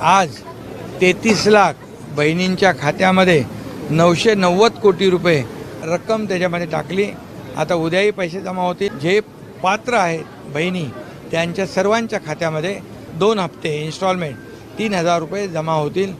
आज तेहतीस लाख बहिणींच्या खात्यामध्ये नऊशे नव्वद कोटी रुपये रक्कम त्याच्यामध्ये टाकली. आता उद्याही पैसे जमा होतील. जे पात्र आहेत बहिणी त्यांच्या सर्वांच्या खात्यामध्ये दोन हप्ते इन्स्टॉलमेंट तीन हजार रुपये जमा होतील.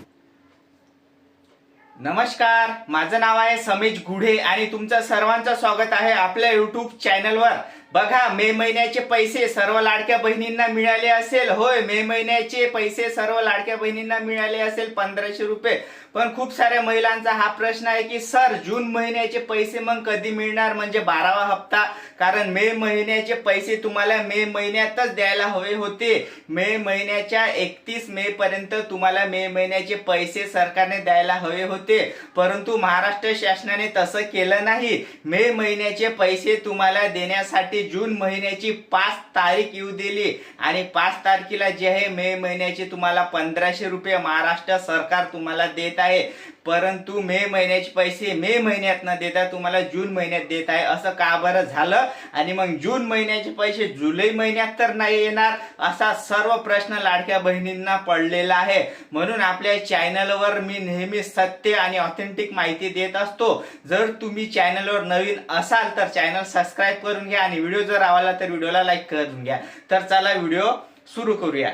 नमस्कार माझं नाव आहे समीज गुढे आणि तुमचं सर्वांचं स्वागत आहे आपल्या यूट्यूब चॅनलवर बघा मे महिन्याचे पैसे सर्व लाडक्या बहिणींना मिळाले असेल. होय मे महिन्याचे पैसे सर्व लाडक्या बहिणींना मिळाले असेल पंधराशे रुपये. पण खूप साऱ्या महिलांचा हा प्रश्न आहे की सर जून महिन्याचे पैसे मग कधी मिळणार? म्हणजे बारावा हप्ता. कारण मे महिन्याचे पैसे तुम्हाला मे महिन्यातच द्यायला हवे होते. मे महिन्याच्या एकतीस मे पर्यंत तुम्हाला मे महिन्याचे पैसे सरकारने द्यायला हवे होते. परंतु महाराष्ट्र शासनाने तसं केलं नाही. मे महिन्याचे पैसे तुम्हाला देण्यासाठी जून महिन्याची पाच तारीख येऊ दिली. आणि पाच तारखेला जे आहे मे महिन्याचे तुम्हाला पंधराशे रुपये महाराष्ट्र सरकार तुम्हाला देत आहे. परंतु मे महिन्याचे पैसे मे महिन्यात न देता तुम्हाला जून महिन्यात देत आहे. असं का बरं झालं? आणि मग जून महिन्याचे पैसे जुलै महिन्यात तर नाही येणार असा सर्व प्रश्न लाडक्या बहिणींना पडलेला आहे. म्हणून आपल्या चॅनलवर मी नेहमी सत्य आणि ऑथेंटिक माहिती देत असतो. जर तुम्ही चॅनलवर नवीन असाल तर चॅनल सबस्क्राईब करून घ्या आणि व्हिडिओ जर आवडला तर व्हिडिओला लाईक करून घ्या. तर चला व्हिडिओ सुरू करूया.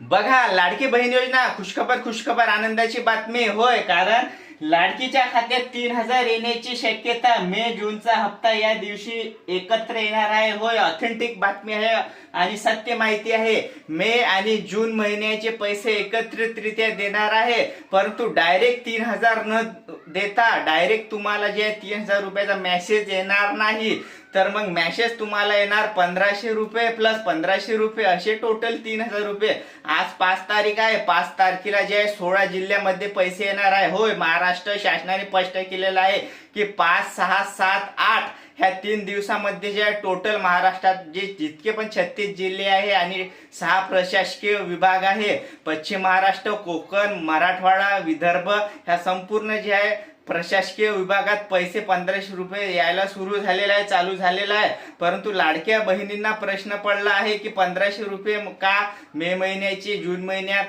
बघा लाडकी बहीण योजना खुशखबर खुशखबर आनंदाची बातमी. होय कारण लाडकीच्या खात्यात तीन हजार येण्याची शक्यता मे जूनचा हप्ता या दिवशी एकत्र येणार आहे. होय ऑथेंटिक बातमी आहे आणि सत्य माहिती आहे. मे आणि जून महिन्याचे पैसे एकत्रितरित्या देणार आहे. परंतु डायरेक्ट तीन हजार न देता डायरेक्ट तुम्हाला जे तीन हजार रुपयाचा मेसेज येणार नाही. तर मग मॅसेज तुम्हाला येणार पंधराशे रुपये प्लस पंधराशे रुपये. असे टोटल तीन हजार रुपये. आज पाच तारीख आहे. पाच तारखेला जे आहे सोळा जिल्ह्यामध्ये पैसे येणार आहे. होय महाराष्ट्र शासनाने स्पष्ट केलेलं आहे की पाच सहा सात आठ ह्या तीन दिवसामध्ये जे आहे टोटल महाराष्ट्रात जे जितके पण छत्तीस जिल्हे आहे आणि सहा प्रशासकीय विभाग आहे पश्चिम महाराष्ट्र कोकण मराठवाडा विदर्भ ह्या संपूर्ण जे आहे प्रशासकीय विभागात पैसे पंधराशे रुपये यायला सुरू झालेला आहे चालू झालेला आहे. परंतु लाडक्या बहिणींना प्रश्न पडला आहे की पंधराशे रुपये का मे महिन्याचे जून महिन्यात?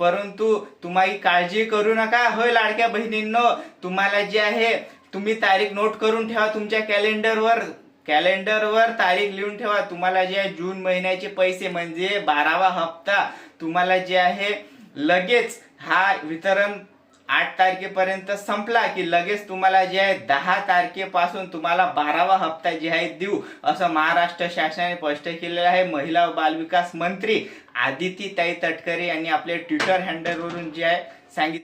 परंतु तुम्हाला काळजी करू नका. होय लाडक्या बहिणींनो तुम्हाला जे आहे तुम्ही तारीख नोट करून ठेवा तुमच्या कॅलेंडरवर. कॅलेंडरवर तारीख लिहून ठेवा. तुम्हाला जे आहे जून महिन्याचे पैसे म्हणजे बारावा हप्ता. तुम्हाला जे आहे लगेच हा वितरण आठ तारखेपर्यंत संपला की लगेच तुम्हाला जे आहे दहा तारखेपासून तुम्हाला बारावा हप्ता जे आहे देऊ. असं महाराष्ट्र शासनाने स्पष्ट केलेलं आहे. महिला व बालविकास मंत्री आदिती ताई तटकरे यांनी आपल्या ट्विटर हँडलवरून जे आहे सांगितलं.